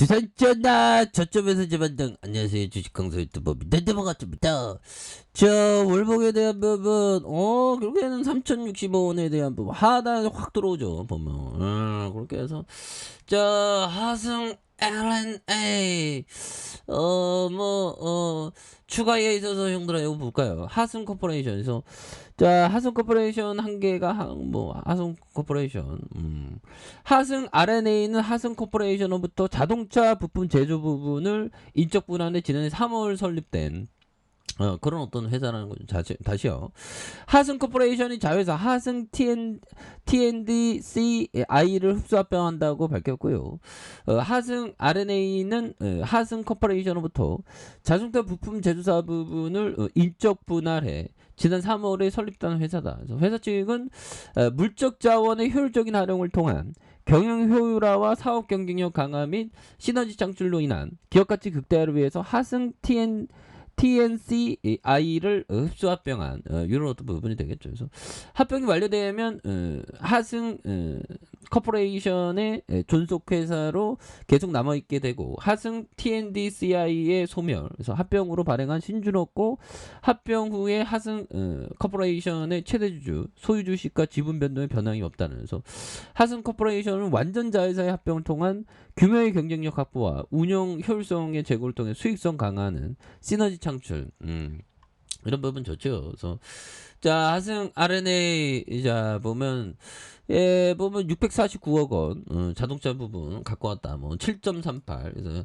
주산전나? 저점에서 재반등 안녕하세요. 주식강사 유튜버 민단대 반갑습니다. 자 월봉에 대한 부분 어 결국에는 3065원에 대한 부분. 하단에 확 들어오죠 보면. 음, 그렇게 해서. 자 하승 LNA 어 뭐 어 추가에 있어서 형들아 이거 볼까요? 하승 코퍼레이션 에서 자 하승 코퍼레이션 한 개가 한, 뭐 하승 코퍼레이션. 음. 하승 RNA는 하승 코퍼레이션으로부터 자동차 부품 제조 부분을 인적 분할에 지난해 3월 설립된 어, 그런 어떤 회사라는 거죠. 다시, 다시요. 하승 코퍼레이션이 자회사 하승 TN, TNDCI를 흡수 합병한다고 밝혔고요. 어, 하승 RNA는 어, 하승 코퍼레이션으로부터 자동차 부품 제조사 부분을 어, 인적 분할해 지난 3월에 설립된 회사다. 그래서 회사 측은 어, 물적 자원의 효율적인 활용을 통한 경영 효율화와 사업 경쟁력 강화 및 시너지 창출로 인한 기업 가치 극대화를 위해서 하승 TN TNCI를 흡수 합병한 어, 이런 어떤 부분이 되겠죠. 그래서 합병이 완료되면 어, 하승 어, 커퍼레이션의 에, 존속 회사로 계속 남아 있게 되고 하승 TNDCI의 소멸, 그래서 합병으로 발행한 신주롭고 합병 후에 하승 어, 커퍼레이션의 최대 주주, 소유 주식과 지분 변동의 변함이 없다는 그래서 하승 커퍼레이션은 완전 자회사의 합병을 통한 규모의 경쟁력 확보와 운영 효율성의 제고를 통해 수익성 강화하는 시너지 창출. 음. 이런 부분 좋죠. 그래서 자 하승 RNA 자 보면 예 보면 649억 원 어, 자동차 부분 갖고 왔다. 뭐 7.38 그래서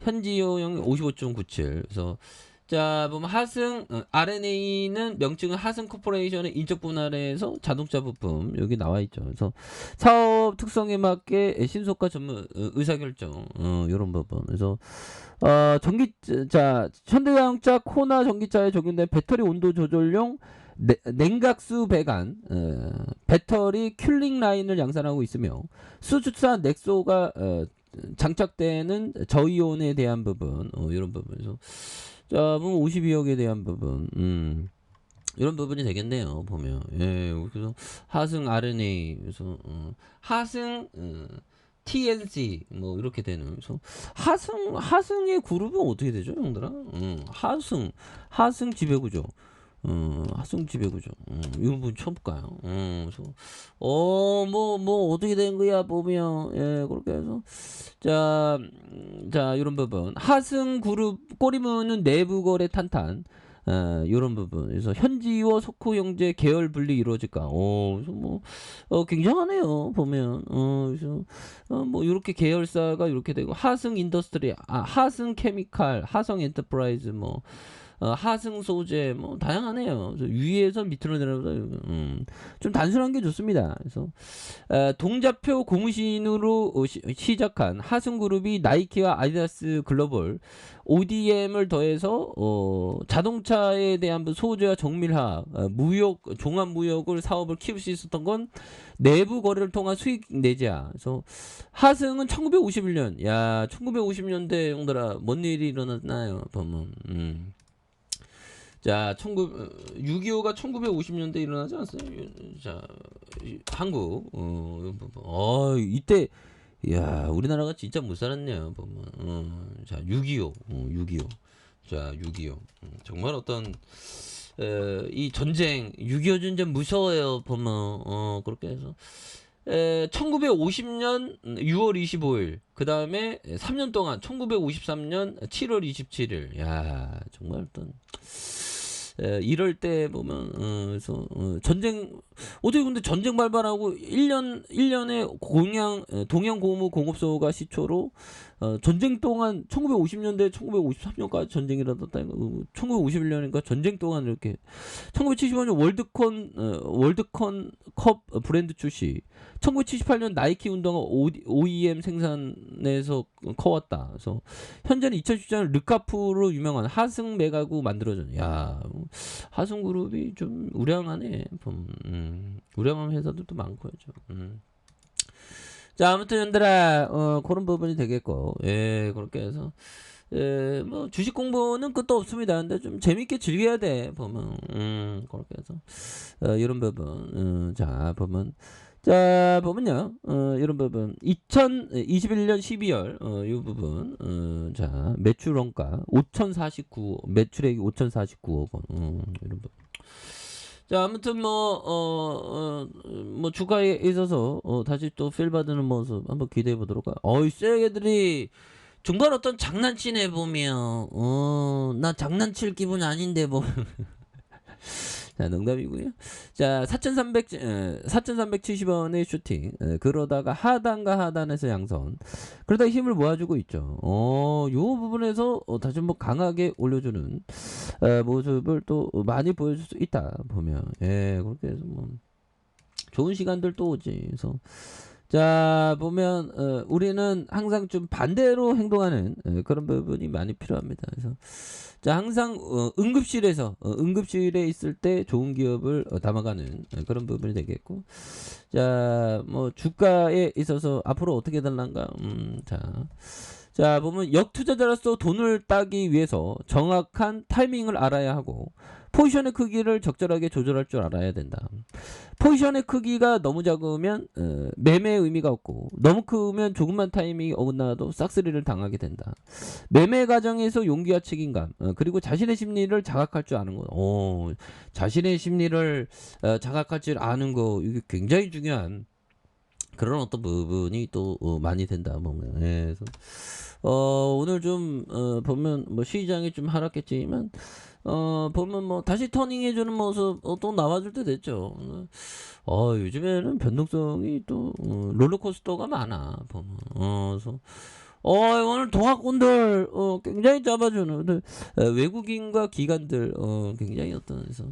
현지효용 55.97 그래서 자 보면 하승 어, RNA는 명칭은 하승 코퍼레이션의 인적 분할에서 자동차 부품 여기 나와 있죠. 그래서 사업 특성에 맞게 신속과 전문 어, 의사 결정 어, 이런 부분. 그래서 어, 전기 자 현대자동차 코나 전기차에 적용된 배터리 온도 조절용 내- 냉각수 배관 어, 배터리 큘링 라인을 양산하고 있으며 수주차 넥소가 어, 장착되는 저이온에 대한 부분 어, 이런 부분에서 자, 보면 52억에 대한 부분, 음, 이런 부분이 되겠네요. 보면, 예, 그래서 하승 RNA, 그래서 어, 하승 어, TNC 뭐 이렇게 되는. 그래서 하승 하승의 그룹은 어떻게 되죠, 형들아? 음, 하승 하승 지배구조. 음, 하승 지배구조. 음, 이런 부분 처음 볼까요? 음, 그래서 어 뭐 뭐 어떻게 된 거야 보면 예 그렇게 해서 자, 음, 자 이런 부분 하승 그룹 꼬리무는 내부 거래 탄탄. 어, 이런 부분. 그래서 현지와 석호 형제 계열 분리 이루어질까? 어, 그래서 뭐 어, 굉장하네요 보면. 어, 그래서 어, 뭐 이렇게 계열사가 이렇게 되고 하승 인더스트리 아 하승 케미칼 하성 엔터프라이즈 뭐 어, 하승 소재 뭐 다양하네요. 위에서 밑으로 내려서 음, 좀 단순한 게 좋습니다. 그래서 어, 동자표 고무신으로 어, 시, 시작한 하승 그룹이 나이키와 아디다스 글로벌 ODM을 더해서 어, 자동차에 대한 소재와 정밀화, 어, 무역 종합 무역을 사업을 키울 수 있었던 건 내부 거래를 통한 수익 내자. 그래서 하승은 1951년, 야 1950년대 형들아 뭔 일이 일어났나요? 보면. 음. 자, 19, 6.25가 1950년대 일어나지 않았어요? 자, 이- 한국, 어, 이런 부분. 어, 이때, 야 우리나라가 진짜 못 살았네요, 보면. 어, 자, 6.25, 어, 6.25. 자, 6.25. 음, 정말 어떤, 에, 이 전쟁, 6.25 전쟁 무서워요, 보면. 어, 그렇게 해서. 에, 1950년 6월 25일, 그 다음에 3년 동안 1953년 7월 27일. 야, 정말 어떤 에, 이럴 때 보면 어, 그래서 어, 전쟁 어떻게 근데 전쟁 발발하고 1년 1년에 공양 에, 동양 고무 공업소가 시초로 어, 전쟁 동안 1950년대 1953년까지 전쟁이 일어났다니까 1951년인가 전쟁 동안 이렇게 1975년 월드콘 어, 월드콘 컵 브랜드 출시 1978년 나이키 운동화 OEM 생산에서 커왔다. 그래서 현재는 2017년 르카프로 유명한 하승 메가구 만들어졌네. 야, 하승 그룹이 좀 우량하네. 음, 우량한 회사들도 많고요. 좀. 음. 자, 아무튼 연들아, 어, 그런 부분이 되겠고, 예, 그렇게 해서. 예, 뭐 주식 공부는 끝도 없습니다. 근데 좀 재밌게 즐겨야 돼 보면, 음, 그렇게 해서 어, 이런 부분, 음, 자 보면 자 보면요. 어, 이런 부분. 2021년 12월 어, 이 부분. 어, 자 매출 원가 5,049 매출액이 5,049억 원. 어, 이런 부분. 자 아무튼 뭐 어, 어, 뭐 주가에 있어서 어, 다시 또 필 받는 모습 한번 기대해 보도록 하. 어이 쎄애들이 중간 어떤 장난치네 보면. 어나 장난칠 기분 아닌데 뭐 자, 농담이고요. 자, 4,300, 에, 4,370원의 슈팅. 에, 그러다가 하단과 하단에서 양선. 그러다 힘을 모아주고 있죠. 어, 요 부분에서 어, 다시 한번 강하게 올려주는 에, 모습을 또 많이 보여줄 수 있다. 보면. 예, 그렇게 해서 뭐. 좋은 시간들 또 오지. 그래서. 자, 보면, 어, 우리는 항상 좀 반대로 행동하는 에, 그런 부분이 많이 필요합니다. 그래서. 자 항상 어, 응급실에서 어, 응급실에 있을 때 좋은 기업을 어, 담아가는 어, 그런 부분이 되겠고 자 뭐 주가에 있어서 앞으로 어떻게 될란가 음 자 자 보면 역투자자로서 돈을 따기 위해서 정확한 타이밍을 알아야 하고 포지션의 크기를 적절하게 조절할 줄 알아야 된다. 포지션의 크기가 너무 작으면 어, 매매의 의미가 없고 너무 크면 조금만 타이밍이 어긋나도 싹쓸이를 당하게 된다. 매매 과정에서 용기와 책임감 어, 그리고 자신의 심리를 자각할 줄 아는 거. 오, 자신의 심리를 어, 자각할 줄 아는 거 이게 굉장히 중요한 그런 어떤 부분이 또 어, 많이 된다 보면. 예, 그래서 어, 오늘 좀 어, 보면 뭐 시장이 좀 하락했지만 어 보면 뭐 다시 터닝해주는 모습 어, 또 나와줄 때 됐죠. 어 요즘에는 변동성이 또 어, 롤러코스터가 많아 보면. 어 그래서 어 오늘 동학군들 어 굉장히 잡아주는 어, 외국인과 기관들 어 굉장히 어떤 그래서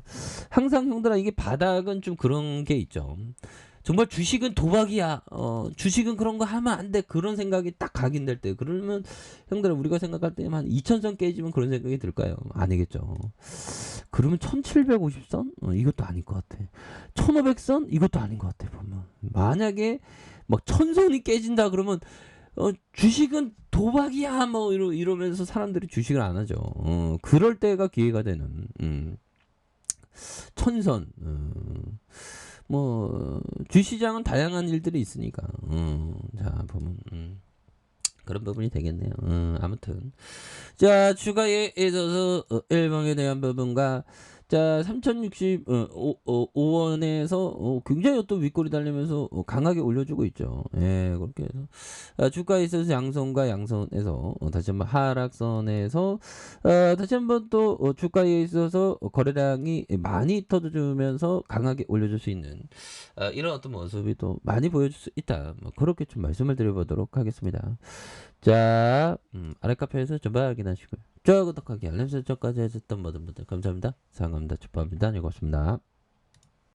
항상 형들아 이게 바닥은 좀 그런 게 있죠. 정말 주식은 도박이야. 어, 주식은 그런 거 하면 안 돼. 그런 생각이 딱 각인될 때. 그러면 형들아 우리가 생각할 때한 2000선 깨지면 그런 생각이 들까요? 아니겠죠. 그러면 1750선? 어, 이것도 아닐 것 같아. 1500선? 이것도 아닌 것 같아. 보면. 만약에 막 천선이 깨진다 그러면 어, 주식은 도박이야. 뭐 이러, 이러면서 사람들이 주식을 안 하죠. 어, 그럴 때가 기회가 되는. 음. 천선. 음. 뭐 주시장은 다양한 일들이 있으니까. 음, 자 보면 음, 그런 부분이 되겠네요. 음, 아무튼. 자 주가에 있어서 어, 일봉에 대한 부분과 자 3065원에서 어, 굉장히 또 윗골이 달리면서 어, 강하게 올려주고 있죠. 예, 그렇게 해서 아, 주가에 있어서 양선과 양선에서 어, 다시 한번 하락선에서 어, 다시 한번 또 어, 주가에 있어서 거래량이 많이 터져주면서 강하게 올려줄 수 있는 어, 이런 어떤 모습이 또 많이 보여줄 수 있다. 뭐 그렇게 좀 말씀을 드려보도록 하겠습니다. 자, 음, 아래 카페에서 전화 확인하시고요. 좋아요, 구독하기, 알림 설정까지 해줬던 모든 분들 감사합니다. 사랑합니다. 축복합니다. 안녕히 계십니다.